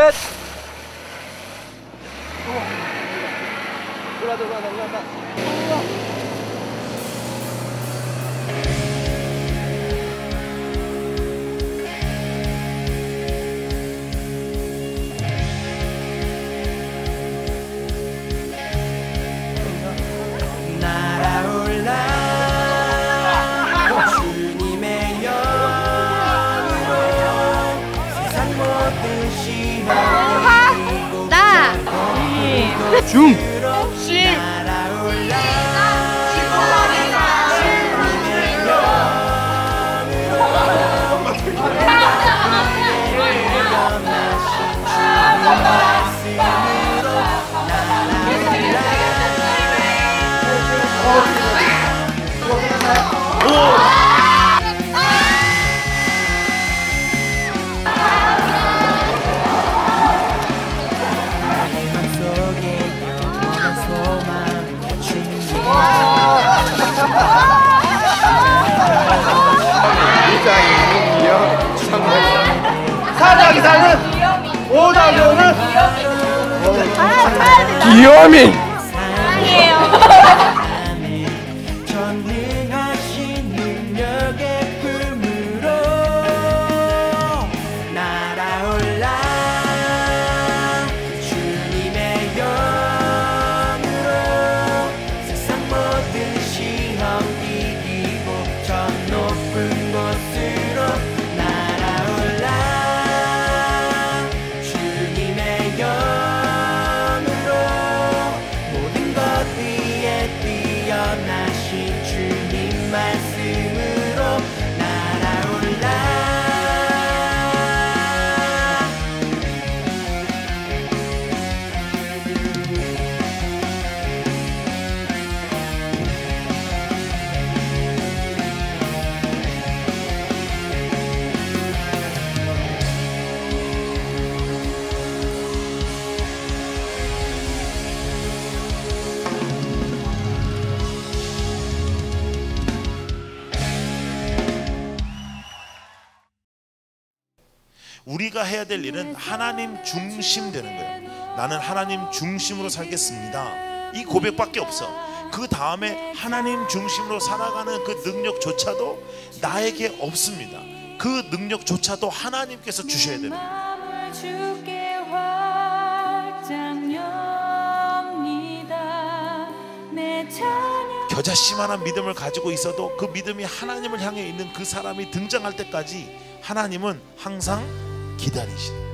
せ裏だ裏だ裏だ。 중. Yomi! 우리가 해야 될 일은 하나님 중심 되는 거예요. 나는 하나님 중심으로 살겠습니다. 이 고백밖에 없어. 그 다음에 하나님 중심으로 살아가는 그 능력조차도 나에게 없습니다. 그 능력조차도 하나님께서 주셔야 찬양 겨자씨만한 믿음을 가지고 있어도 그 믿음이 하나님을 향해 있는 그 사람이 등장할 때까지 하나님은 항상 기다리시는